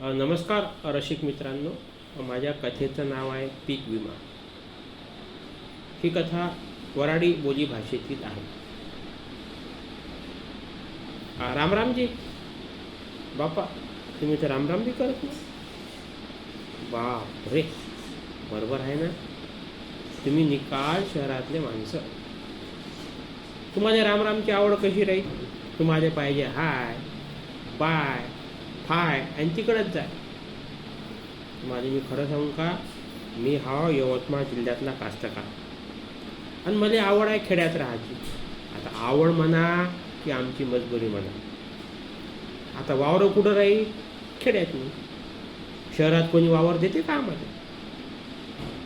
नमस्कार रसिक मित्रांनो. माझ्या कथेचं नाव आहे पीक विमा. ही कथा वराडी बोली भाषेतील आहे. रामरामजी. बापा तुम्ही तर रामराम बी करत ना बाप रे बरोबर आहे ना? तुम्ही निकाल शहरातले माणसं. तुम्हाला रामरामची आवड कशी राहील? तुम्हाला पाहिजे हाय बाय. हाय आणि तिकडंच जाय तुम्हाला मी खरं सांगू का? मी हा यवतमाळ जिल्ह्यातला कास्तकार आणि मला आवड आहे खेड्यात राहायची. आता आवड म्हणा की आमची मजबुरी म्हणा. आता वावरं कुठं राहील? खेड्यात मी शहरात कोणी वावर देते का आम्हाला?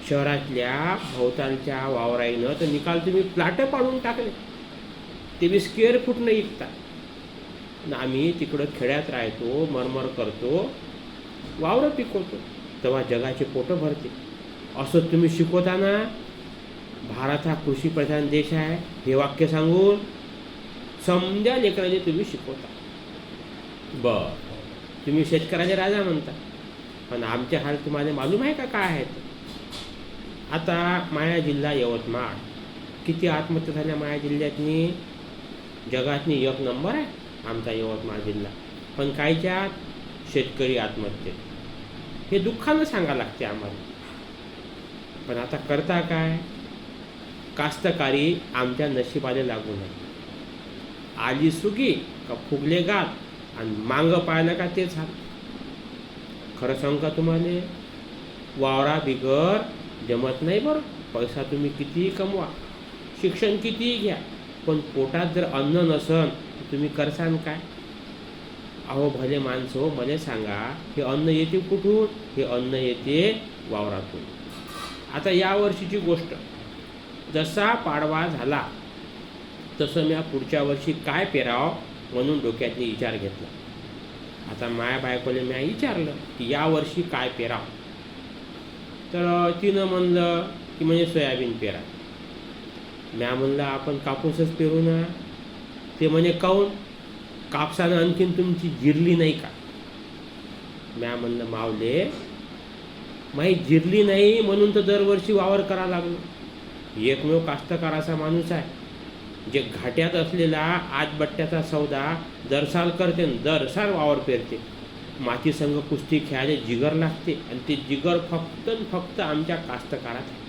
शहरातल्या भोवतालच्या वावराईनं तर निकाल तुम्ही प्लाटं पाडून टाकले. ते बी स्क्वेअर फूट न आम्ही तिकडं खेड्यात राहतो मरमर करतो वावरं पिकवतो. तेव्हा जगाचे पोटं भरते. असं तुम्ही शिकवताना भारत हा कृषीप्रधान देश आहे हे वाक्य सांगून समजा लेकरांनी तुम्ही शिकवता. बर. तुम्ही शेतकऱ्याचे राजा म्हणता. पण आमचे हाल तुम्हाला मालूम आहे का काय आहेत आता माया जिल्हा यवतमाळ. किती आत्महत्या झाल्या माया जिल्ह्यातनी? जगातनी एक नंबर आहे. आमचा यवतमाळ जिल्हा. पण कायच्यात शेतकरी आत्महत्ये. हे दुःखानं सांगा लागते आम्हाला. पण आता करता काय? कास्तकारी आमच्या नशिबाने लागू नये. आली सुगी का फुगले गात आणि मांग पाहिलं का तेच झालं खरं सांग का तुम्हाला? वावरा बिगर जमत नाही बरं. पैसा तुम्ही कितीही कमवा. शिक्षण कितीही घ्या. पण पोटात जर अन्न नसन तुम्ही करसान काय? अहो भले माणसं मले मला सांगा हे अन्न येते कुठून? हे अन्न येते वावरातून. आता या वर्षीची गोष्ट. जसा पाडवा झाला तसं मी पुढच्या वर्षी काय पेराव म्हणून डोक्यातनी विचार घेतला. आता माया बायकोले मी विचारलं की या वर्षी काय पेराव? तर तिनं म्हणलं की म्हणजे सोयाबीन पेरा. म्या म्हणलं आपण कापूसच पेरू ना. ते म्हणे काऊन? कापसानं आणखीन तुमची जिरली नाही का? म्या म्हणलं मावले माही जिरली नाही म्हणून तर दरवर्षी वावर करा लागलो. एकमेव कास्तकाराचा माणूस आहे. जे घाट्यात असलेला आजबट्ट्याचा सौदा दरसाल करते दरसाल वावर पेरते. माती संघ कुस्ती खेळायला जिगर लागते आणि ते जिगर फक्त फक्त आमच्या कास्तकारात आहे.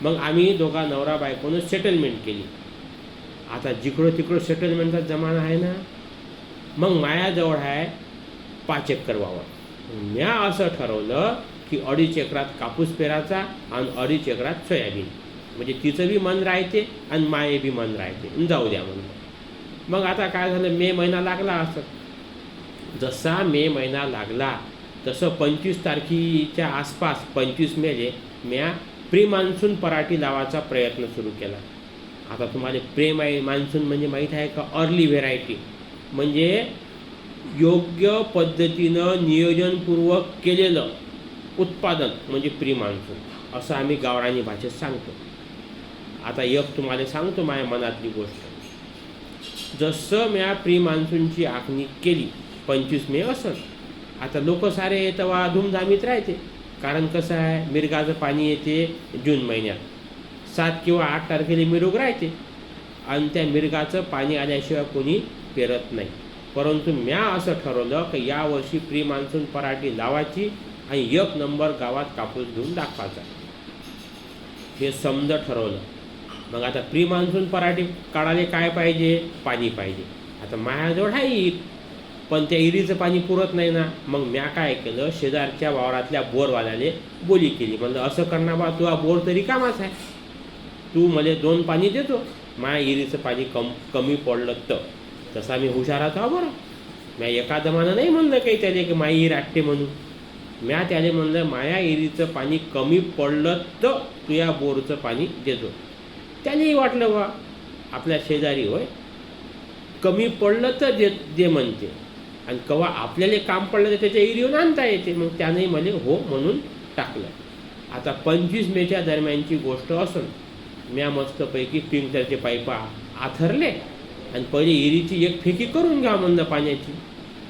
मग आम्ही दोघा नवरा बायकोनं सेटलमेंट केली. आता जिकडं तिकडं सेटलमेंटचा जमाना आहे ना मग मायाजवळ आहे पाच एकर वावर. म्या असं ठरवलं की अडीच एकरात कापूस पेराचा आणि अडीच एकरात सोयाबीन. म्हणजे तिचं बी मन राहते आणि माये बी मन राहते. जाऊ द्या म्हणून मग आता काय झालं? मे महिना लागला असं. जसा मे महिना लागला तसं पंचवीस तारखेच्या आसपास पंचवीस मेले म्या प्री मान्सून पराठी लावायचा प्रयत्न सुरू केला. आता तुम्हाला प्रेम आहे मान्सून म्हणजे माहीत आहे का? अर्ली व्हेरायटी म्हणजे योग्य पद्धतीनं नियोजनपूर्वक केलेलं उत्पादन म्हणजे प्री मान्सून असं आम्ही गावरानी भाषेत सांगतो. आता एक तुम्हाला सांगतो माझ्या मनातली गोष्ट. जसं म्या प्री मान्सूनची आखणी केली पंचवीस मे असं आता लोक सारे तेव्हा धूमधामीत राहते. कारण कसं आहे मिरगाचं पाणी येते जून महिन्यात. सात किंवा आठ तारखेला मिरुग राहते आणि त्या मिरगाचं पाणी आल्याशिवाय कोणी पेरत नाही. परंतु म्या असं ठरवलं की यावर्षी प्री मान्सून पराठी लावायची आणि एक नंबर गावात कापूस घेऊन दाखवायचा. हे समज ठरवलं. मग आता प्री मान्सून पराठी काढायला काय पाहिजे? पाणी पाहिजे. आता माझ्याजवळ आहे इर पण त्या इरीचं पाणी पुरत नाही ना. मग म्या काय केलं? शेजारच्या वावरातल्या बोरवाल्याने बोली केली. म्हणलं असं करणार बा तुझा बोर तरी कामाच आहे. तू मला दोन पाणी देतो. माया इरीचं पाणी कम कमी पडलं तर तसा मी हुशार हा बरं. म्या एका दमानं नाही म्हणलं काही त्याने की माई इर आटते म्हणून. म्या त्याने म्हणलं माया इरीचं पाणी कमी पडलं तर तू या बोरचं पाणी देतो. त्यानेही वाटलं बा आपल्या शेजारी होय. कमी पडलं तर दे दे म्हणते. आणि कवा आपल्याला काम पडलं तर त्याच्या इरी आणता येते. मग त्यानेही मला हो म्हणून टाकलं. आता पंचवीस मेच्या दरम्यानची गोष्ट असून. म्या मस्तपैकी स्प्रिंकलरचे पाईपा आथरले आणि पहिले इरीची एक फेकी करून घ्या म्हणलं पाण्याची.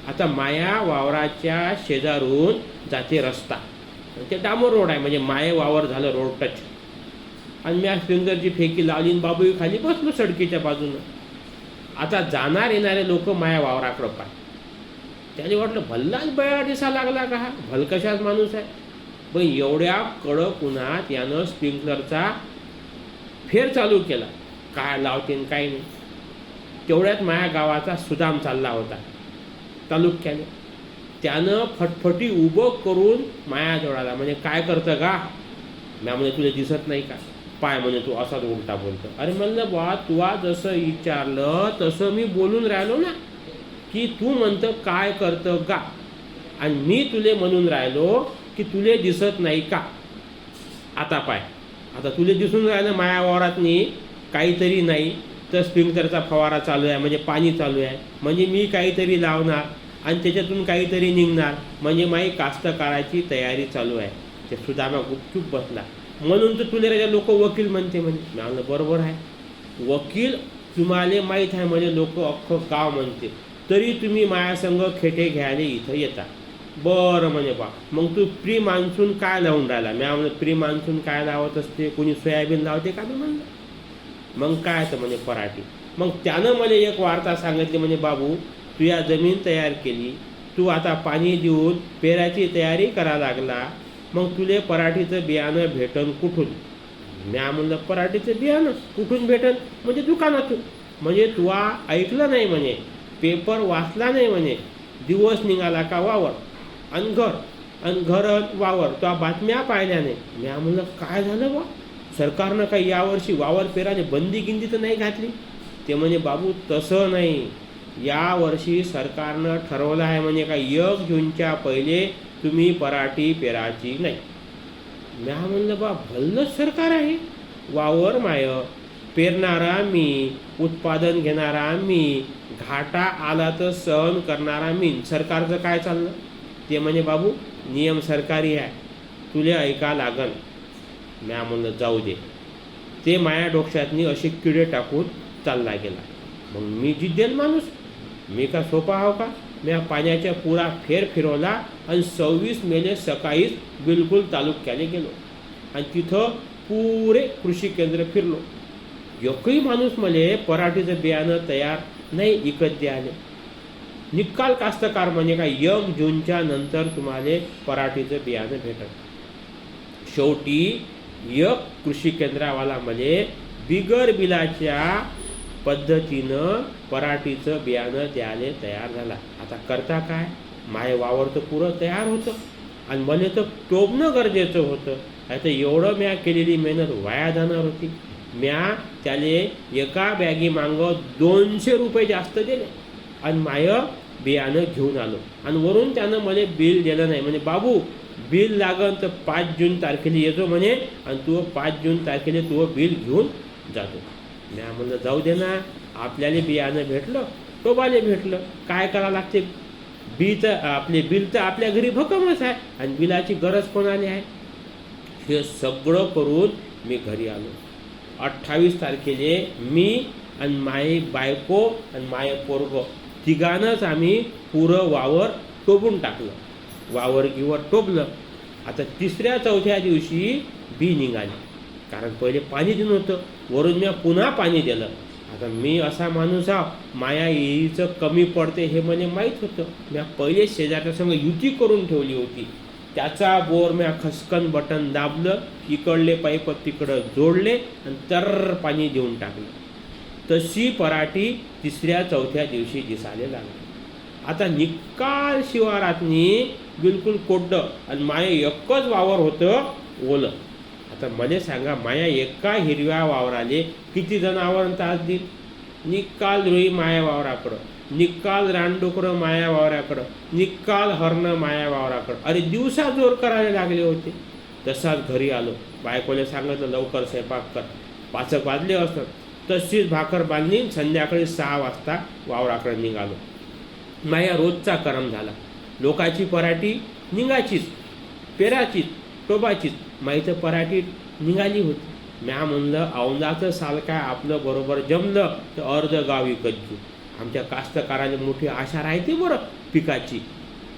आता माया वावराच्या शेजारून जाते रस्ता. ते डामोर रोड आहे म्हणजे माये वावर झालं रोड टच. आणि मी स्प्रिंगरची फेकी लावली आणि बाबू खाली बसलो सडकीच्या बाजूनं. आता जाणार येणारे लोक माया वावराकडं पाय. त्याने वाटलं भल्लाच बया दिसा लागला का हा? भलकशाच माणूस आहे. पण एवढ्या कडक उन्हात यानं स्प्रिंकलरचा फेर चालू केला. काय लावतीन काय नाही. तेवढ्यात माया गावाचा सुदाम चालला होता. तालुक्याने. त्यानं फटफटी उभं करून माया जोडाला. म्हणजे काय करतं का? म्या म्हणे तुला दिसत नाही का? पाय म्हणे तू असाच उलटा बोलतो. अरे म्हणलं बा तुला जसं विचारलं तसं मी बोलून राहिलो ना. की तू म्हणतं काय करतं का? आणि मी तुले म्हणून राहिलो की तुले दिसत नाही का? आता पाय. आता तुले दिसून राहिलं माया वावरातनी काहीतरी नाही तर स्प्रिंकलरचा फवारा चालू आहे म्हणजे पाणी चालू आहे. म्हणजे मी काहीतरी लावणार आणि त्याच्यातून काहीतरी निघणार. म्हणजे माई कास्तकाराची तयारी चालू आहे. ते सुदामा गुपचूप बसला. म्हणून तर तुले राजा लोक वकील म्हणते म्हणजे मला म्हणलं बरोबर आहे. वकील तुम्हाला माहीत आहे म्हणजे लोक अख्खं गाव म्हणते. तरी तुम्ही मायासंग खेटे घ्यायला इथं येता. बरं म्हणे बा. मग तू प्री मान्सून काय लावून राहिला? मी म्हणलं प्री मान्सून काय लावत असते? कोणी सोयाबीन लावते का? मी म्हणलं. मग काय तर म्हणे पराठी. मग त्यानं मला एक वार्ता सांगितली म्हणजे बाबू तू या जमीन तयार केली. तू आता पाणी देऊन पेराची तयारी करा लागला. मग तुले पराठीचं बियाणं भेटन कुठून? म्या म्हणलं पराठीचं बियाणं? कुठून भेटन? म्हणजे दुकानातून. म्हणजे तुला ऐकलं नाही म्हणे. पेपर वाचला नाही म्हणे. दिवस निघाला का वावर? आणि घर आणि घर वावर. त्या बातम्या पाहिल्या नाही म्या म्हणलं काय झालं बा सरकारनं काही यावर्षी वावर पेराने बंदी गिंदी तर नाही घातली? ते म्हणजे बाबू तसं नाही. यावर्षी सरकारनं ठरवलं आहे म्हणजे का एक जूनच्या पहिले तुम्ही पराठी पेराची नाही. म्या म्हणलं बा भल्लंच सरकार आहे. वावर माय पेरणारा मी उत्पादन घेणारा मी घाटा आला तर सहन करणारा मी. सरकारचं काय चाललं? ते म्हणजे बाबू नियम सरकारी आहे. तुले ऐका लागन. म्या म्हणलं जाऊ दे. ते माया डोक्यातनी असे किडे टाकून चालला गेला. मग मी जिद्देन माणूस. मी का सोपा आहो का? म्या पाण्याच्या पुरा फेर फिरवला आणि सव्वीस मेले सकाळीच बिलकुल तालुक्याने गेलो. आणि तिथं पुरे कृषी केंद्र फिरलो. एकही माणूस मले पराठीचं बियाणं तयार नाही विकत द्यायला. निकाल कास्तकार म्हणजे काय? यम जूनच्या नंतर तुम्हाला पराठीचं बियाणं भेटत शेवटी यक कृषी केंद्रावाला मध्ये बिगर बिलाच्या पद्धतीनं पराठीचं बियाणं द्यायला तयार झाला. आता करता काय? माय वावर तर पुरं तयार होतं. आणि मला तर टोबणं गरजेचं होतं. आता एवढं म्या केलेली मेहनत वाया जाणार होती. म्या त्याले एका बॅगी मागं दोनशे रुपये जास्त दिले. आणि माय बियाणं घेऊन आलो. आणि वरून त्यानं मला बिल दिलं नाही. म्हणजे बाबू बिल लागन तर पाच जून तारखेला येतो म्हणे आणि तू पाच जून तारखेला तू बिल घेऊन जातो. म्या म्हणलं जाऊ दे ना आपल्याला बियाणं भेटलं टोबाले भेटलं. काय करावं लागते? बी तर आपले बिल तर आपल्या घरी भक्कमच आहे आणि बिलाची गरज कोणाली आहे? हे सगळं करून मी घरी आलो. अठ्ठावीस तारखेले मी आणि माय बायको आणि माय पोरग तिघानंच आम्ही पुरं वावर टोपून टाकलं. वावर गिवर टोपलं. आता तिसऱ्या चौथ्या दिवशी बी निघाली. कारण पहिले पाणी देऊन होतं. वरून मी पुन्हा पाणी दिलं. आता मी असा माणूस आहो माया येईचं कमी पडते हे मला माहीत होतं. मी पहिले शेजारच्या संग युती करून ठेवली होती. त्याचा बोर म्या खसकन बटन दाबलं इकडले पाईप तिकडं जोडले आणि तर पाणी देऊन टाकलं. तशी पराठी तिसऱ्या चौथ्या दिवशी दिसायला लागली. आता निकाल शिवारातनी बिलकुल कोड्डं आणि माया एकच वावर होतं ओलं. आता मला सांगा माया एका हिरव्या वावराले किती जनावर तास देईल निकाल रुई माया वावराकडं निकाल रानडुकरं माया वावराकडं निकाल हरणं माया वावराकडं. अरे दिवसा जोर करायला लागले होते. तसाच घरी आलो. बायकोला सांगितलं लवकर स्वयंपाक कर. पाचक वाजले असतात. तशीच भाकर बांधली. संध्याकाळी सहा वाजता वावराकडे निघालो. माझ्या रोजचा करम झाला. लोकाची पराठी निघाचीच पेराचीच टोबाचीच. माहीत पराठी निघाली होती. म्या म्हणलं औंदाचं साल काय आपलं बरोबर जमलं तर अर्ध गाव विकत घेऊ आमच्या कास्तकाराने मोठी आशा राहते बरं पिकाची.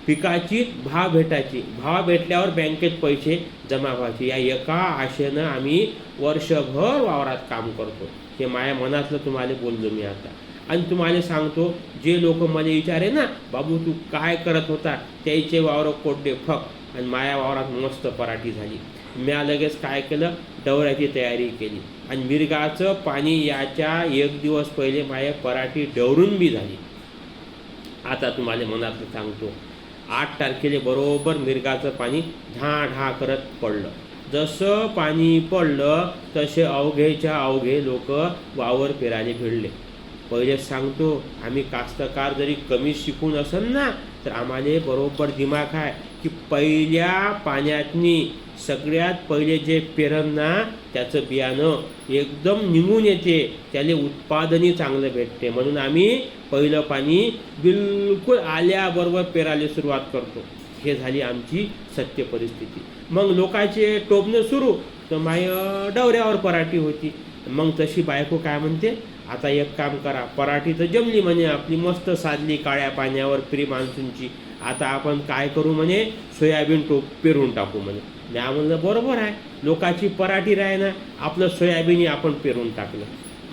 पिकाची भाव भेटायची. भाव भेटल्यावर बँकेत पैसे जमा व्हायचे. या एका आशेनं आम्ही वर्षभर वावरात काम करतो. हे माझ्या मनातलं तुम्हाला बोललो मी आता. आणि तुम्हाला सांगतो जे लोक मला विचारे ना बाबू तू काय करत होता? त्याचे वावर कोड्डे फक. आणि माया वावरात मस्त पराठी झाली. म्या लगेच काय केलं? डवऱ्याची तयारी केली. आणि मिरगाचं पाणी याच्या एक दिवस पहिले माया पराठी डवरून बी झाली. आता तुम्हाला मनातलं सांगतो आठ तारखेला बरोबर मिरगाचं पाणी ढा ढा करत पडलं. जसं पाणी पडलं तसे अवघेच्या अवघे लोक वावर पेरायला भिडले. पहिले सांगतो आम्ही कास्तकार जरी कमी शिकून असेल ना तर आम्हाला बरोबर दिमाग आहे की पहिल्या पाण्यातनी सगळ्यात पहिले जे पेरन ना त्याचं बियाणं एकदम निघून येते त्याले उत्पादनही चांगलं भेटते. म्हणून आम्ही पहिलं पाणी बिलकुल आल्याबरोबर पेरायला सुरुवात करतो. हे झाली आमची सत्य परिस्थिती. मग लोकांचे टोपणं सुरू तर माय डवऱ्यावर पराठी होती. मग तशी बायको काय म्हणते आता एक काम करा पराठी तर जमली म्हणे आपली मस्त साधली काळ्या पाण्यावर प्री मान्सूनची. आता आपण काय करू म्हणे सोयाबीन टोप पेरून टाकू म्हणे. म्या म्हणलं बरोबर आहे लोकाची पराठी राहे ना आपलं सोयाबीनही आपण पेरून टाकलं.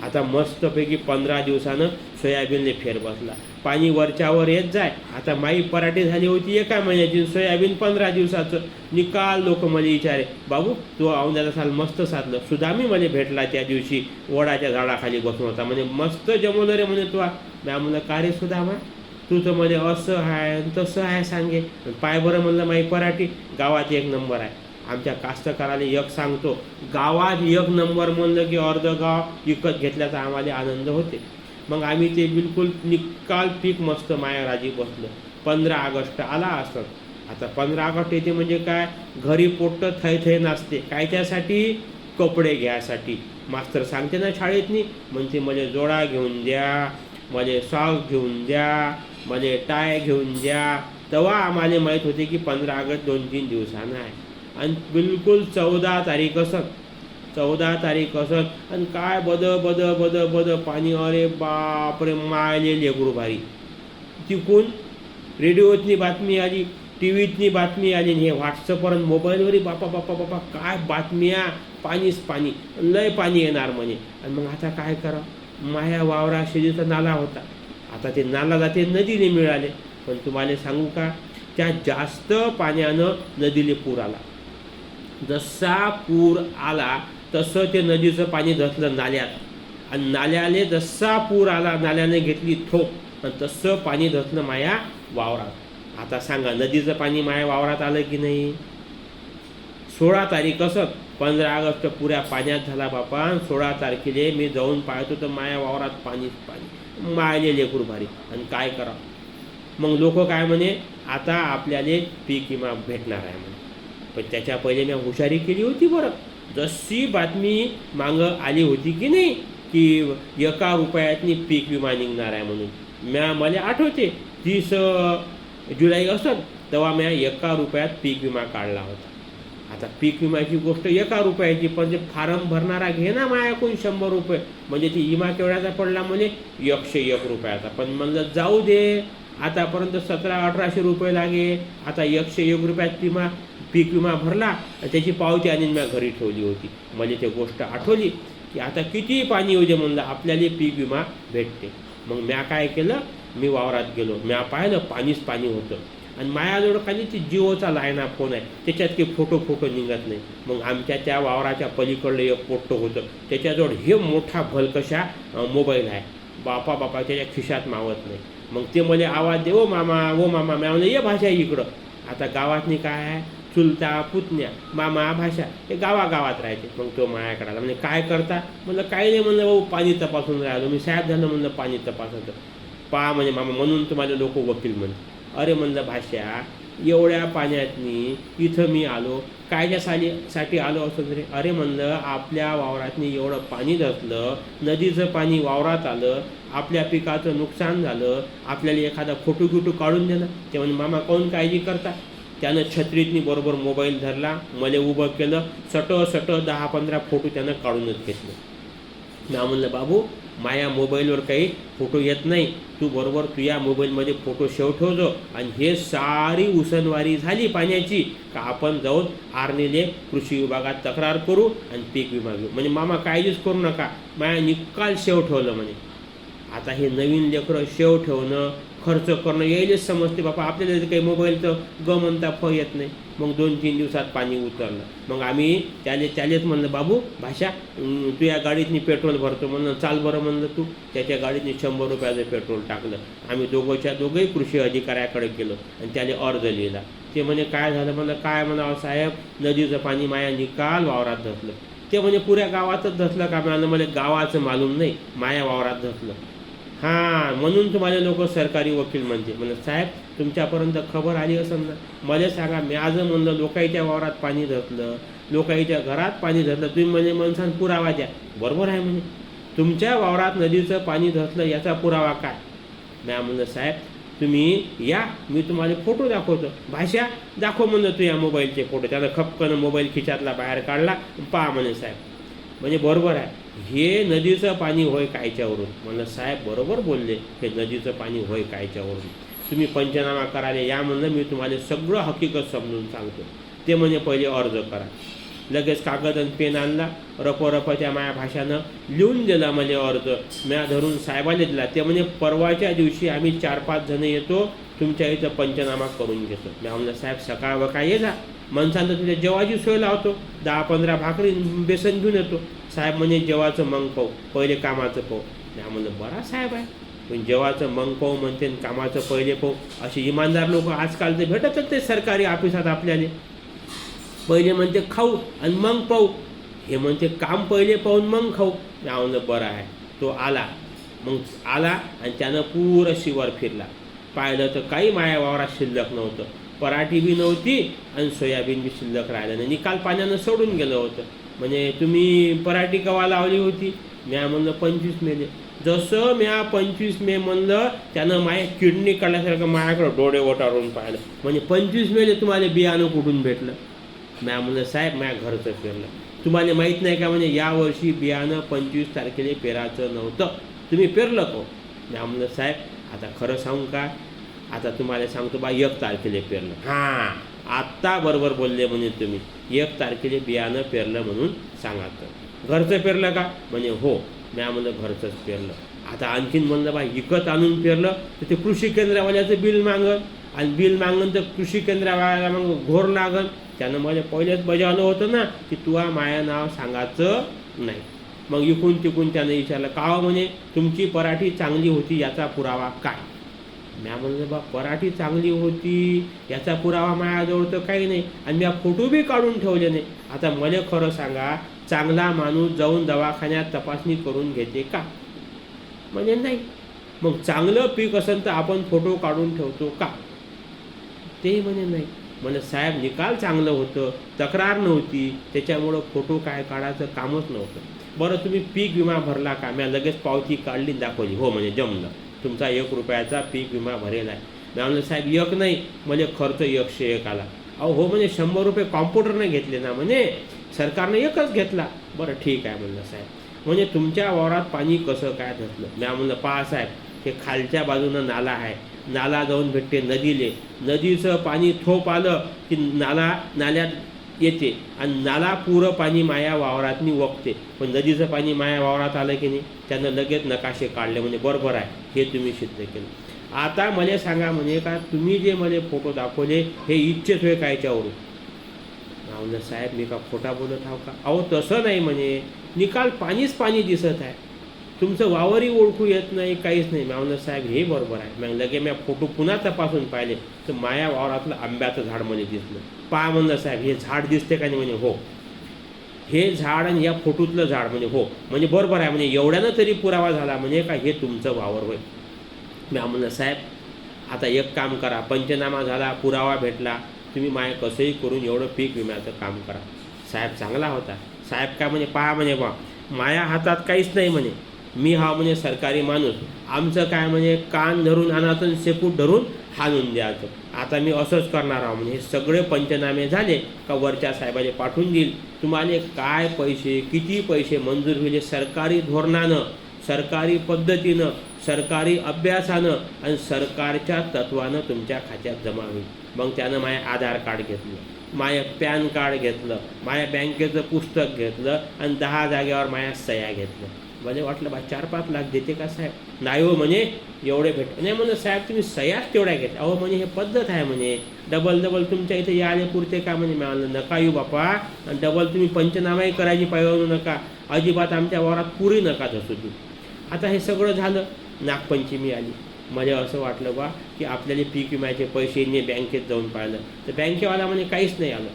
आता मस्तपैकी पंधरा दिवसानं सोयाबीनने फेर बसला. पाणी वरच्यावर येत जाय. आता माई पराठी झाली होती एका महिन्याची सोयाबीन पंधरा दिवसाचं. निकाल लोक मला विचारे बाबू तू औंद्याचा साल मस्त साधलं. सुदामी मला भेटला त्या दिवशी. वडाच्या झाडाखाली बसून होता. म्हणजे मस्त जमवलं रे म्हणे तू म्या म्हणलं का रे सुदामा तू तर म्हणजे असं आहे तसं आहे सांगे पाय बरं म्हणलं माई पराठी गावात एक नंबर आहे. आमच्या कास्तकाराला एक सांगतो गावात एक नंबर म्हणलं की अर्ध गाव विकत घेतल्याचा आम्हाला आनंद होते. मग आम्ही ते बिलकुल निकाल पीक मस्त मायाराजी बसलो. पंधरा ऑगस्ट आला असत आता पंधरा ऑगस्ट येते म्हणजे काय? घरी पोट्ट थै थै नाचते. काय त्यासाठी? कपडे घ्यायसाठी. मास्तर सांगते ना शाळेतनी म्हणते मला जोडा घेऊन द्या मला सॉक घेऊन द्या मला टाय घेऊन द्या. तेव्हा आम्हाला माहीत होते की पंधरा ऑगस्ट दोन तीन दिवसानं आहे. आणि बिलकुल चौदा तारीख असत चौदा तारीख असत. आणि काय बद बद बद बद पाणी अरे बापरे मायले लेकरू भारी. तिकून रेडिओतनी बातमी आली टी व्हीतनी बातमी आली आणि हे व्हॉट्सअपवर आणि मोबाईलवरही बापा बापा बापा काय बातम्या? पाणीच पाणी. लय पाणी येणार म्हणे. आणि मग आता काय करा? माया वावरा शेतीचा नाला होता. आता ते नाला जाते नदीने मिळाले. पण तुम्हाला सांगू का? त्या जास्त पाण्यानं नदीले पूर आला. जसा पूर आला तसं ते नदीचं पाणी धसलं नाल्यात. आणि नाल्याने जसा पूर आला नाल्याने घेतली ठोक आणि तसं पाणी धसलं माया वावरात. आता सांगा नदीचं पाणी माया वावरात आलं की नाही? सोळा तारीख असत पंधरा ऑगस्ट पुऱ्या पाण्यात झाला बापा आणि सोळा तारखेले मी जाऊन पाहतो तर माया वावरात पाणीच पाणी. मायले लेकूर भारी आणि काय करा? मग लोक काय म्हणे? आता आपल्याला पीक विमा भेटणार आहे म्हणे. पण त्याच्या पहिले मी हुशारी केली होती बरं. जशी बातमी मागं आली होती की नाही की एका रुपयातनी पीक विमा निघणार आहे म्हणून. म्या मला आठवते तीस जुलै असत तेव्हा म्या एका रुपयात पीक विमा काढला होता. आता पीक विम्याची गोष्ट एका रुपयाची पण जे फारम भरणारा घे ना मायाकून शंभर रुपये? म्हणजे ती विमा केवढ्याचा पडला म्हणजे एकशे एक रुपयाचा. पण म्हणलं जाऊ दे आतापर्यंत सतरा अठराशे रुपये लागे आता एकशे एक रुपयात विमा पीक विमा भरला आणि त्याची पावती आणून मी घरी ठेवली होती. मला ती गोष्ट आठवली की आता किती पाणी येऊ दे म्हणलं आपल्याला पीक विमा भेटते. मग म्या काय केलं? मी वावरात गेलो. म्या पाहिलं पाणीच पाणी होतं. आणि माझ्याजवळ खाली ती जिओचा लायना फोन आहे. त्याच्यात काही फोटो फोटो निघत नाही. मग आमच्या त्या वावराच्या पलीकडलं एक पोट्टं होतं. त्याच्याजवळ हे मोठा भलकशा मोबाईल आहे. बापा बापा त्याच्या खिशात मावत नाही. मग ते मला आवाज दे ओ मामा ओ मामा म्या म्हणलं ये भाषा इकडं. आता गावातनी काय आहे? चुलता पुतण्या मामा भाषा हे गावागावात राहायचे. मग तो मायाकडे आला म्हणजे काय करता? म्हणलं काही नाही म्हणलं भाऊ पाणी तपासून राहिलो. मी साहेब झालं म्हणलं पाणी तपासत पहा म्हणजे मामा म्हणून तुम्हाला लोक वकील म्हणले. अरे म्हणलं भाषा एवढ्या पाण्यातनी इथं मी आलो. कायच्या साली साठी आलो असं तरी? अरे म्हणलं आपल्या वावरातनी एवढं पाणी धसलं नदीचं पाणी वावरात आलं आपल्या पिकाचं नुकसान झालं आपल्याला एखादा फोटो गिटू काढून दिला. ते म्हणजे मामा कोण काळजी करता? त्यानं छत्रीतनी बरोबर मोबाईल धरला मला उभं केलं सट सट दहा पंधरा फोटो त्यानं काढूनच घेतलं. मी म्हणलं बाबू माया मोबाईलवर काही फोटो येत नाही. तू बरोबर तू या मोबाईलमध्ये फोटो शेव ठेवतो आणि हे सारी उसनवारी झाली पाण्याची का आपण जाऊन आर्नीले कृषी विभागात तक्रार करू आणि पीक विमा घेऊ. म्हणजे मामा काळजीच करू नका. माया निकाल शेव ठेवलं म्हणे. आता हे नवीन लेकरं शेव ठेवणं खर्च करणं यायलेच समजते बापा आपल्याला तर काही मोबाईलचं ग म्हणता फ येत नाही मग दोन तीन दिवसात पाणी उतरलं. मग आम्ही त्याले त्यालेच म्हणलं बाबू भाषा तू या गाडीतनी पेट्रोल भरतो म्हणलं चाल बरं म्हणलं तू. त्याच्या गाडीतनी शंभर रुपयाचं पेट्रोल टाकलं. आम्ही दोघंच्या दोघंही कृषी अधिकाऱ्याकडे गेलो आणि त्याने अर्ज लिहिला. ते म्हणे काय झालं? म्हणलं काय म्हणावं साहेब नदीचं पाणी माया निकाल वावरात धसलं. ते म्हणजे पुऱ्या गावातच धसलं का? म्हणलं मला गावाचं मालूम नाही माया वावरात धसलं. हां म्हणून तुम्हाला लोक सरकारी वकील म्हणते. म्हणलं साहेब तुमच्यापर्यंत खबर आली असेल ना मला सांगा मी आज म्हणलं लोकाईच्या वावरात पाणी धरलं लोकाईच्या घरात पाणी धरलं तुम्ही म्हणजे माणसान पुरावा द्या. बरोबर आहे म्हणे. तुमच्या वावरात नदीचं पाणी धरलं याचा पुरावा काय? म्या म्हणलं साहेब तुम्ही या मी तुम्हाला फोटो दाखवतो. भाषा दाखव म्हणलं तू या मोबाईलचे फोटो. त्यानं खपकन मोबाईल खिचातला बाहेर काढला पहा म्हणे साहेब. म्हणजे बरोबर आहे. हे नदीचं पाणी होय कायच्यावरून? म्हणलं साहेब बरोबर बोलले हे नदीचं पाणी होय कायच्यावरून. तुम्ही पंचनामा कराले या म्हणलं मी तुम्हाला सगळं हकीकत समजून सांगतो. ते म्हणजे पहिले अर्ज करा. लगेच कागद आणि पेन आणला रप माया भाषानं लिहून दिला मला अर्ज. म्या धरून साहेबाला दिला. ते म्हणजे परवाच्या दिवशी आम्ही चार पाच जण येतो तुमच्या इथं पंचनामा करून घेतो. मी म्हणलं साहेब सकाळ व काय ये जा. माणसांना तुझ्या जेवाची सोय लावतो. दहा पंधरा भाकरी बेसन घेऊन येतो. साहेब म्हणजे जेवाचं मग पाहू पहिले कामाचं पाहू. नाही म्हणलं बरा साहेब आहे. पण जेवाचं मग पाहू म्हणते आणि कामाचं पहिले पाहू. असे इमानदार लोक आजकाल ते भेटतच ते सरकारी ऑफिसात आपल्याला. पहिले म्हणते खाऊ आणि मग पाहू. हे म्हणते काम पहिले पाहून मग खाऊ. नाही म्हणलं बरं आहे. तो आला. मग आला आणि त्यानं पुरं शिवर फिरला. पाहिलं तर काही माया वावरात शिल्लक नव्हतं. पराठी बी नव्हती आणि सोयाबीन बी शिल्लक राहिलं नाही. निकाल पाण्यानं सोडून गेलं होतं. म्हणजे तुम्ही पराठी कवा लावली होती? म्या म्हणलं पंचवीस मेले जसं म्या पंचवीस मे म्हणलं त्यानं माया किडनी काढल्यासारखं माझ्याकडं डोळे ओटारून पाहिलं. म्हणजे पंचवीस मेले तुम्हाला बियाणं कुठून भेटलं? म्या म्हणलं साहेब माझ्या घरचं पेरलं. तुम्हाला माहीत नाही का म्हणजे यावर्षी बियाणं पंचवीस तारखेला पेराचं नव्हतं. तुम्ही पेरलं को? म्या म्हणलं साहेब आता खरं सांगू का? आता तुम्हाला सांगतो बा एक तारखेला पेरलं. हां. आत्ता बरोबर बोलले म्हणे तुम्ही. एक तारखेला बियाणं पेरलं म्हणून सांगा तर घरचं पेरलं का? म्हणजे हो. म्या म्हणलं घरचंच पेरलं. आता आणखीन म्हणलं बा विकत आणून पेरलं तर ते कृषी केंद्रावाल्याचं बिल मागल आणि बिल मागन तर कृषी केंद्रावाल्याला मग घोर लागल त्यानं मला पहिलेच बजावलं होतं ना की तुला माया नाव सांगायचं नाही. मग इकून तिकून त्यानं विचारलं का म्हणे तुमची पराठी चांगली होती याचा पुरावा काय? म्या म्हणलं बा पराठी चांगली होती याचा पुरावा माझ्याजवळ तर काही नाही. आणि मी फोटो बी काढून ठेवले नाही. आता मला खरं सांगा चांगला माणूस जाऊन दवाखान्यात तपासणी करून घेते का? म्हणजे नाही. मग चांगलं पीक असेल तर आपण फोटो काढून ठेवतो का? ते म्हणे नाही. म्हणजे साहेब निकाल चांगलं होतं तक्रार नव्हती. त्याच्यामुळं फोटो काय काढायचं कामच नव्हतं. बरं तुम्ही पीक विमा भरला का? म्या लगेच पावती काढली दाखवली. हो म्हणजे जमलं. तुमचा एक रुपयाचा पीक विमा भरेल आहे. मी म्हणलं साहेब एक नाही म्हणजे खर्च एकशे एक आला. अहो हो म्हणजे शंभर रुपये कॉम्प्युटरने घेतले ना म्हणे. सरकारनं एकच घेतला. बरं ठीक आहे म्हणलं साहेब. म्हणजे तुमच्या वावरात पाणी कसं काय धरलं? मी म्हणलं पहा साहेब हे खालच्या बाजूनं नाला आहे. नाला जाऊन भेटते नदीले. नदीचं पाणी थोप आलं की नाला नाल्यात येते. आणि नाला पुरं पाणी माया वावरातनी वगते. पण नदीचं पाणी माया वावरात आलं की नाही त्यानं लगेच नकाशे काढले म्हणजे बरोबर आहे हे तुम्ही सिद्ध केलं. आता मला सांगा म्हणजे का तुम्ही जे मला फोटो दाखवले हे इच्छित होय कायच्यावरून म्हणलं साहेब मी का खोटा बोलत आहो का? अहो तसं नाही म्हणे. निकाल पाणीच पाणी दिसत आहे. तुमचं वावरही ओळखू येत नाही काहीच नाही. म्हणलं साहेब हे बरोबर आहे. मग लगे मी फोटो पुन्हा तपासून पाहिले तर माया वावरातलं आंब्याचं झाड म्हणे दिसलं. पहा म्हणलं साहेब हे झाड दिसते का नाही म्हणजे हो. हे झाड आणि या फोटोतलं झाड म्हणजे हो. म्हणजे बरोबर आहे म्हणजे एवढ्यानं तरी पुरावा झाला म्हणजे का हे तुमचं वावर होय. मी म्हणलं साहेब आता एक काम करा पंचनामा झाला पुरावा भेटला तुम्ही माय कसंही करून एवढं पीक विम्याचं काम करा. साहेब चांगला होता. साहेब काय म्हणजे पहा म्हणे बा माया हातात काहीच नाही म्हणे. मी हा म्हणजे सरकारी माणूस. आमचं काय म्हणजे कान धरून अनाथन शेपूट धरून हाणून द्यायचं आता मी असंच करणार आहो. म्हणजे हे सगळे पंचनामे झाले का वरच्या साहेबाने पाठवून देईल. तुम्हाला काय पैसे किती पैसे मंजूर होईल सरकारी धोरणानं सरकारी पद्धतीनं सरकारी अभ्यासानं आणि सरकारच्या तत्वानं तुमच्या खात्यात जमा होईल. मग त्यानं माझे आधार कार्ड घेतलं माझं पॅन कार्ड घेतलं माझ्या बँकेचं पुस्तक घेतलं आणि दहा जागेवर माझ्या सह्या घेतलं मला वाटलं बा चार पाच लाख देते का साहेब? नाही हो म्हणे एवढे भेट नाही म्हणे साहेब तुम्ही सयाच तेवढ्या घेत. अहो म्हणे हे पद्धत आहे म्हणे. डबल डबल तुमच्या इथे याले पुरते का म्हणे? मी नका येऊ बापा. आणि डबल तुम्ही पंचनामाही करायची पाहिजे नका. अजिबात आमच्या वावरात पुरी नका धसू तू आता हे सगळं झालं. नागपंचमी आली. मला असं वाटलं बा की आपल्याला पीक विम्याचे पैसे ने बँकेत जाऊन पाहिलं. तर बँकेवाला म्हणे काहीच नाही आलं.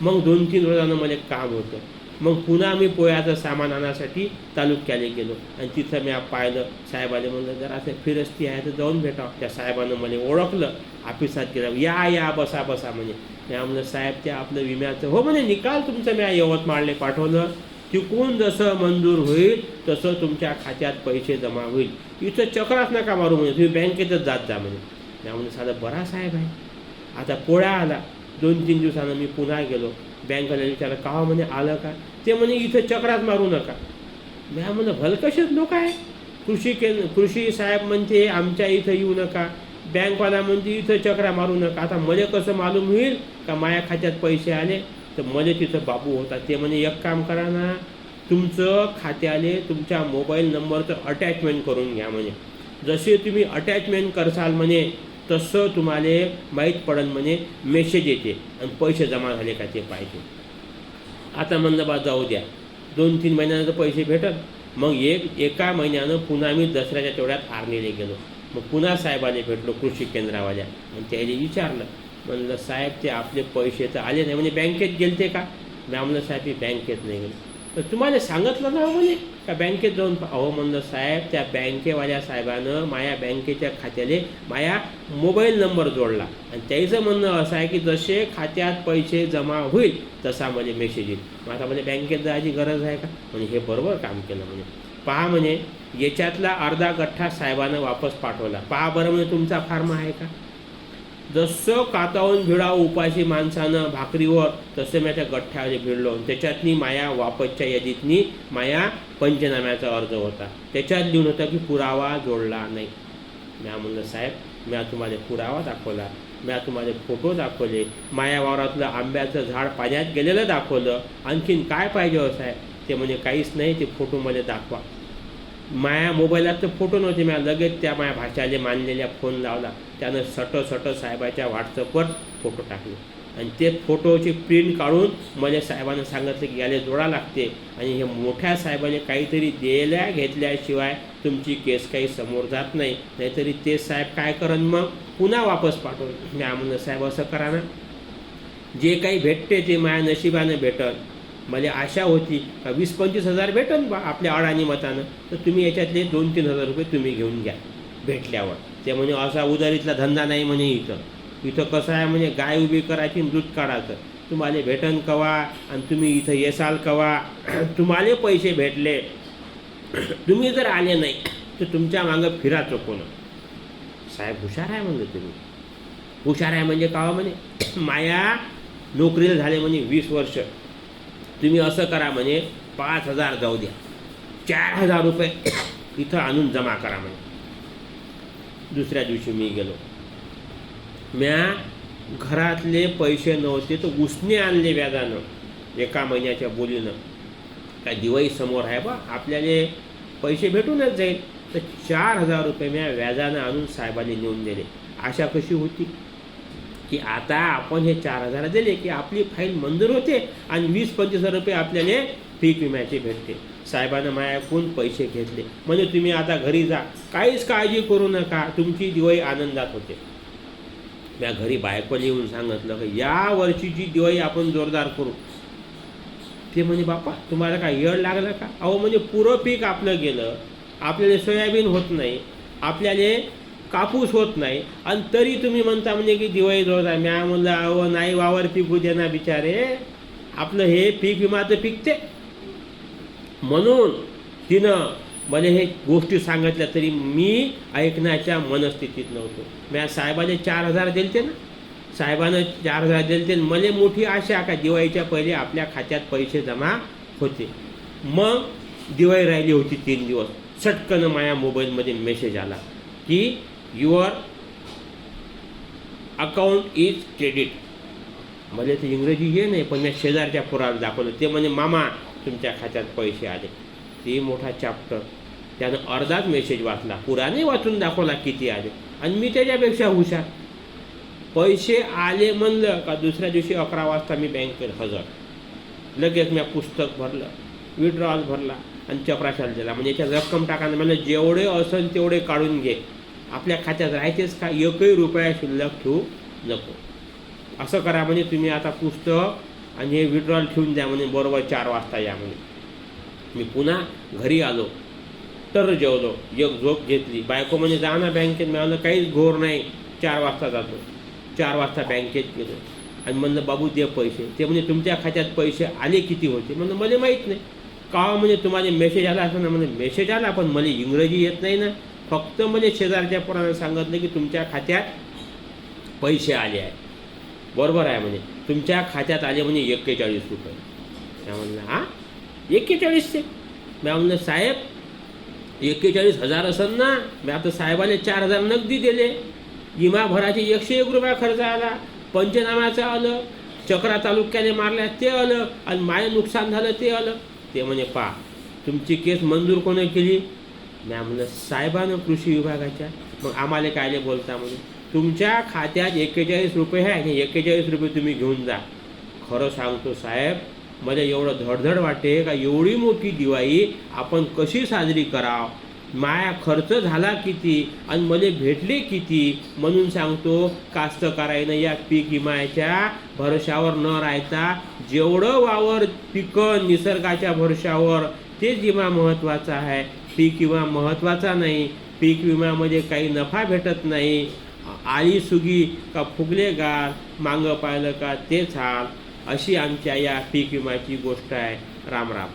मग दोन तीन रोजानं मला काम होतं. मग पुन्हा आम्ही पोळ्याचं सामान आणण्यासाठी तालुक्याला गेलो. आणि तिथं मी पाहिलं साहेबाले म्हणलं जर असं फिरस्ती आहे तर जाऊन भेटावं त्या साहेबानं मला ओळखलं ऑफिसात गेलं. या या बसा बसा म्हणे. मी म्हणलं साहेब ते आपलं विम्याचं. हो म्हणे निकाल तुमचं. मी यवतमाळने पाठवलं. तिकून जसं मंजूर होईल तसं तुमच्या खात्यात पैसे जमा होईल. इथं चक्राच नका मारू म्हणजे तुम्ही बँकेतच जात जा म्हणे. त्यामुळे साधं बरा साहेब आहे. आता पोळ्या आला. दोन तीन दिवसानं मी पुन्हा गेलो. बँकवाल्याने विचारलं का हो? म्हणे आलं का? ते म्हणे इथं चक्रात मारू नका. मी म्हणलं भलकशेच लोक आहे? कृषी केंद्र कृषी साहेब म्हणते आमच्या इथं येऊ नका. बँकवाला म्हणते इथं चक्रा मारू नका. आता मला कसं मालूम होईल का माझ्या खात्यात पैसे आले? तर मला तिथं बाबू होता. ते म्हणे एक काम करा ना तुमचं खात्याले तुमच्या मोबाईल नंबरचं अटॅचमेंट करून घ्या म्हणे. जसे तुम्ही अटॅचमेंट करसाल म्हणे तसं तुम्हाला माहीत पडन म्हणे मेसेज येते. आणि पैसे जमा झाले का ते पाहिजे. आता म्हणलं बा जाऊ द्या. दोन तीन महिन्यानंतर पैसे भेटत मग एक एका महिन्यानं पुन्हा मी दसऱ्याच्या तेवढ्यात आर्नीला गेलो. मग पुन्हा साहेबाने भेटलो कृषी केंद्रावाल्या. आणि त्याने विचारलं. म्हणलं साहेब ते आपले पैसे तर आले नाही. म्हणजे बँकेत गेलते का? मी म्हणलं साहेब मी बँकेत नाही गेलो. तर तुम्हाला सांगितलं ना हो म्हणे. का बँकेत जाऊन अहो म्हणलं साहेब त्या बँकेवाल्या साहेबानं माया बँकेच्या खात्याले माया मोबाईल नंबर जोडला. आणि त्याचं म्हणणं असं आहे की जसे खात्यात पैसे जमा होईल तसा म्हणजे मेसेज येईल. मग आता म्हणजे बँकेत जायची गरज आहे का? म्हणजे हे बरोबर काम केलं म्हणजे पहा म्हणे याच्यातला अर्धा गठ्ठा साहेबानं वापस पाठवला. पहा बरं म्हणजे तुमचा फार्म आहे का? जसं कातावून भिडाव उपाशी माणसानं भाकरीवर तसं मी त्या गठ्ठ्यावर भिडलो. त्याच्यातनी माया वापसच्या यादीतनी माया पंचनाम्याचा अर्ज होता. त्याच्यात लिहून होतं की पुरावा जोडला नाही. म्या म्हणलं साहेब म्या तुम्हाला पुरावा दाखवला. म्या तुम्हाला फोटो दाखवले. माया वावरातलं आंब्याचं झाड पाण्यात गेलेलं दाखवलं. आणखीन काय पाहिजे हो साहेब? ते म्हणजे काहीच नाही ते फोटो मला दाखवा. माया मोबाईलात तर फोटो नव्हते. म्या लगेच त्या माया भाषाले मानलेल्या फोन लावला. त्यानं सट सट साहेबाच्या व्हॉट्सअपवर फोटो टाकले. आणि ते फोटोची प्रिंट काढून मला साहेबानं सांगितलं की याला जोडा लागते. आणि हे मोठ्या साहेबाने काहीतरी दिल्या घेतल्याशिवाय तुमची केस काही समोर जात नाही. नाहीतरी ते साहेब काय करन मग? पुन्हा वापस पाठवून. मी म्हणलं साहेब असं करा ना. जे काही भेटते ते माझ्या नशिबानं भेटल मला आशा होती का वीस पंचवीस हजार भेटन बा आपल्या अडाणी मतानं. तर तुम्ही याच्यातले दोन तीन हजार रुपये तुम्ही घेऊन घ्या. भेटल्यावर. ते म्हणे असा उदारीतला धंदा नाही म्हणे इथं. इथं कसं आहे म्हणजे गाय उभी करायची दूध काढायचं. तुम्हाला भेटन कवा आणि तुम्ही इथं येसाल कवा? तुम्हाला पैसे भेटले. तुम्ही जर आले नाही तर तुमच्या मागं फिरा कोण साहेब हुशार आहे म्हणजे तुम्ही. हुशार आहे म्हणजे कावा म्हणे माया नोकरीला झाले म्हणे वीस वर्ष. तुम्ही असं करा म्हणे पाच हजार जाऊ द्या. चार हजार रुपये इथं आणून जमा करा म्हणे. दुसऱ्या दिवशी मी गेलो. म्या घरातले पैसे नव्हते तर उसने आणले व्याजानं एका महिन्याच्या बोलीनं. काय दिवाळी समोर आहे बा आपल्याला पैसे भेटूनच जाईल. तर चार हजार रुपये म्या व्याजानं आणून साहेबांनी नेऊन दिले. आशा कशी होती? की आता आपण हे चार हजार दिले की आपली फाईल मंजूर होते आणि वीस पंचवीस हजार रुपये आपल्याला पीक विम्याचे भेटते. साहेबानं माझ्याकडून पैसे घेतले. म्हणजे तुम्ही आता घरी जा. काहीच काळजी करू नका. तुमची दिवाळी आनंदात होते. त्या घरी बायकोला येऊन सांगितलं की या वर्षीची दिवाळी आपण जोरदार करू. ते म्हणजे बापा तुम्हाला काय येळ लागलं का? अहो म्हणजे पुरं पीक आपलं गेलं. आपल्याला सोयाबीन होत नाही. आपल्याला कापूस होत नाही. आणि तरी तुम्ही म्हणता म्हणजे की दिवाळी जोरदार. म्या म्हणलं अहो नाही वावर पिकू देना बिचारे. आपलं हे पीक विमाचं पिकते म्हणून तिनं मला हे गोष्टी सांगितल्या तरी मी ऐकण्याच्या मनस्थितीत नव्हतो. म्या साहेबाने चार हजार दिलते ना. साहेबानं चार हजार दिलते मला मोठी आशा का दिवाळीच्या पहिले आपल्या खात्यात पैसे जमा होते. मग दिवाळी राहिली होती तीन दिवस. चटकन माझ्या मोबाईलमध्ये मेसेज आला की युअर अकाउंट इज क्रेडिट मला ते इंग्रजी हे नाही पण मी शेजारच्या पुराला दाखवलं. ते म्हणे मामा तुमच्या खात्यात पैसे आले. ते मोठा चॅप्टर त्यानं अर्धाच मेसेज वाचला. पुराने वाचून दाखवला किती आले. आणि मी त्याच्यापेक्षा हुशार. पैसे आले म्हणलं का दुसऱ्या दिवशी अकरा वाजता मी बँकेत हजर. लगेच मी पुस्तक भरलं विड्रॉल भरला आणि चपराशाला दिला म्हणजे याच्यात रक्कम टाकायला मला जेवढे असेल तेवढे काढून घे. आपल्या खात्यात राहायचेच का? एकही रुपया शिल्लक ठेवू नको. असं करा म्हणजे तुम्ही आता पुस्तक आणि हे विड्रॉल ठेवून द्या म्हणे बरोबर चार वाजता या म्हणे. मी पुन्हा घरी आलो. तर जेवलो. एक झोप घेतली. बायको म्हणे जा ना बँकेत. मिळालं काहीच घोर नाही. चार वाजता जातो. चार वाजता बँकेत गेलो. आणि म्हणलं बाबू दे पैसे. ते म्हणजे तुमच्या खात्यात पैसे आले किती होते? म्हणलं मला माहीत नाही. का म्हणजे तुम्हाला मेसेज आला असं ना? म्हणजे मेसेज आला पण मला इंग्रजी येत नाही ना. फक्त म्हणजे शेजारच्या पोरांना सांगितलं की तुमच्या खात्यात पैसे आले आहे बरोबर आहे म्हणजे तुमच्या खात्यात आले म्हणजे एक्केचाळीस रुपये. त्या म्हणलं हां? एक्केचाळीसचे म्या म्हणलं साहेब एक्केचाळीस हजार असेल ना मी आता साहेबाने चार हजार नगदी दिले. विमाभराचे एकशे एक रुपया खर्च आला. पंचनाम्याचं आलं. चक्रा तालुक्याने मारल्या ते आलं. आणि माय नुकसान झालं ते आलं. ते म्हणे पा तुमची केस मंजूर कोणी केली? म्या म्हणलं साहेबानं कृषी विभागाच्या. मग आम्हाला कायले बोलता म्हणजे तुमच्या खात्यात एक्केचाळीस रुपये आहे आणि एक्केचाळीस रुपये तुम्ही घेऊन जा. खरं सांगतो साहेब मला एवढं धडधड वाटते का एवढी मोठी दिवाळी आपण कशी साजरी कराव? माया खर्च झाला किती आणि मला भेटले किती? म्हणून सांगतो कास्तकारायनं या पीक विमाच्या भरोशावर न राहता जेवढं वावर पिकं निसर्गाच्या भरोशावर तेच विमा महत्त्वाचा आहे. पीक विमा महत्त्वाचा नाही. पीक विम्यामध्ये काही नफा भेटत नाही. आई सुगी का फुगले गार मागं पाहिलं का तेच हाल अशी आमच्या या पीक विम्याची गोष्ट आहे. राम राम.